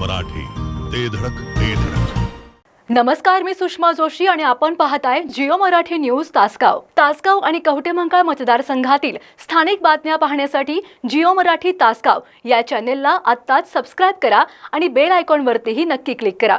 मराठी. ते धडक ते धडक. नमस्कार मी सुषमा जोशी आणि आपण पाहताय जिओ मराठी न्यूज तासगाव. तासगाव आणि कवटेमंकाळ मतदारसंघातील स्थानिक बातम्या पाहण्यासाठी जिओ मराठी तासगाव या चॅनेलला आत्ताच सबस्क्राईब करा आणि बेल आयकॉनवरतीही नक्की क्लिक करा.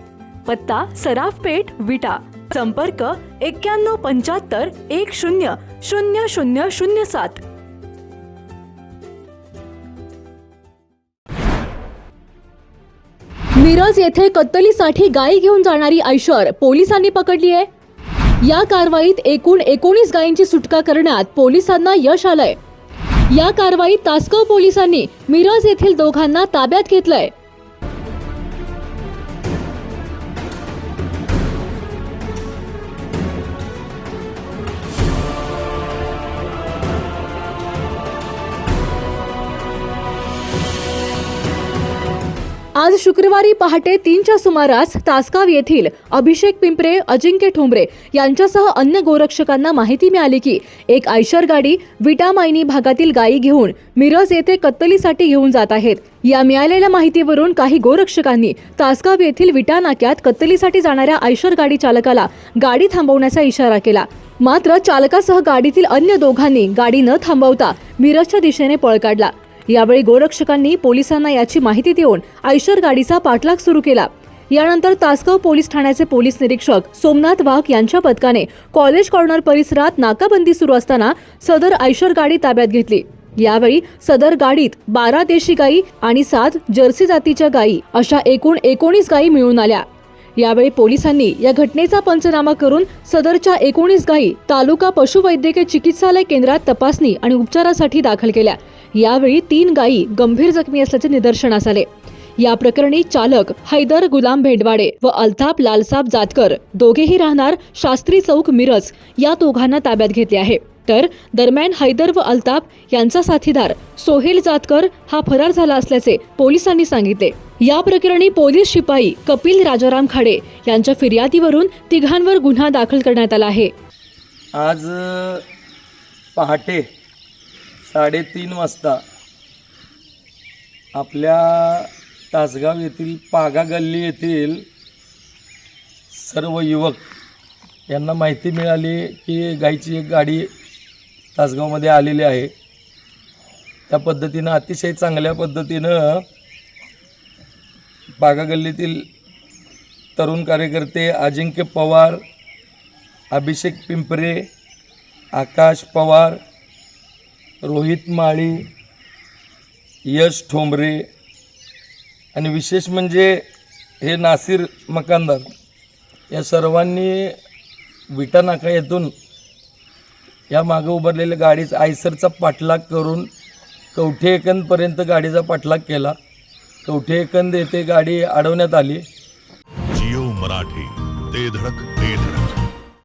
पत्ता सराफ पेठ विटा. संपर्क एक्क्याण्णव पंच्याहत्तर एक शून्य शून्य शून्य शून्य सात. मिरज येथे कत्तलीसाठी गायी घेऊन जाणारी ऐशर पोलिसांनी पकडली आहे. या कारवाईत एकूण एकोणीस गायींची सुटका करण्यात पोलिसांना यश आलंय. या कारवाईत तासगाव पोलिसांनी मिरज येथील दोघांना ताब्यात घेतलंय. आज शुक्रवारी पहाटे तीनच्या सुमारास तासगाव येथील अभिषेक पिंपरे अजिंक्य ठोंबरे यांच्यासह अन्य गोरक्षकांना माहिती मिळाली की एक आयशर गाडी विटा मायनी भागातील गायी घेऊन मिरज येथे कत्तलीसाठी घेऊन जात आहेत. या मिळालेल्या माहितीवरून काही गोरक्षकांनी तासगाव येथील विटा नाक्यात कत्तलीसाठी जाणाऱ्या आयशर गाडी चालकाला गाडी थांबवण्याचा इशारा केला. मात्र चालकासह गाडीतील अन्य दोघांनी गाडी न थांबवता मिरजच्या दिशेने पळ काढला. यावेळी गोरक्षकांनी पोलिसांना याची माहिती देऊन आयशर गाडीचा पाठलाग सुरू केला. यानंतर तासगाव पोलीस ठाण्याचे पोलीस निरीक्षक सोमनाथ वाघ यांच्या पथकाने कॉलेज कॉर्नर परिसरात नाकाबंदी सुरू असताना सदर आयशर गाडी ताब्यात घेतली. यावेळी सदर गाडीत बारा देशी गायी आणि सात जर्सी जातीच्या गायी अशा एकूण एकोणीस गायी मिळून आल्या. यावेळी पोलिसांनी या घटनेचा पंचनामा करून सदरच्या एकोणीस गायी तालुका पशुवैद्यकीय चिकित्सालय केंद्रात तपासणी आणि उपचारासाठी दाखल केल्या. यावेळी तीन गायी गंभीर जखमी असल्याचे निदर्शनास आले. या प्रकरणी चालक हैदर गुलाम भेंडवाडे व अल्ताप लालसाब जातकर दोघेही राहणार शास्त्री चौक मिरज या दोघांना ताब्यात घेतले आहे. तर दरम्यान हैदर व अल्ताप यांचा साथीदार सोहेल जातकर हा फरार झाला असल्याचे पोलिसांनी सांगितले. या प्रकरणी पोलीस शिपाई कपिल राजाराम खाडे यांच्या फिर्यादीवरून तिघांवर गुन्हा दाखल करण्यात आला आहे. आज पहाटे साडेतीन वाजता आपल्या तासगाव येथील पागा गल्ली येथील सर्व युवक यांना माहिती मिळाली की गाईची एक गाडी तासगावमध्ये आलेली आहे. त्या पद्धतीनं अतिशय चांगल्या पद्धतीनं बागा गल्लीतील तरुण कार्यकर्ते अजिंक्य पवार अभिषेक पिंपरे आकाश पवार रोहित माळी यश ठोंबरे आणि विशेष म्हणजे हे नासिर मकानदार या सर्वांनी विटा नाका येथून या मागं उभारलेल्या गाडीचा आयसरचा पाठलाग करून कवठेकंदपर्यंत गाडीचा पाठलाग केला. कवठेकंद येथे गाडी अडवण्यात आली. जिओ मराठी ते धडक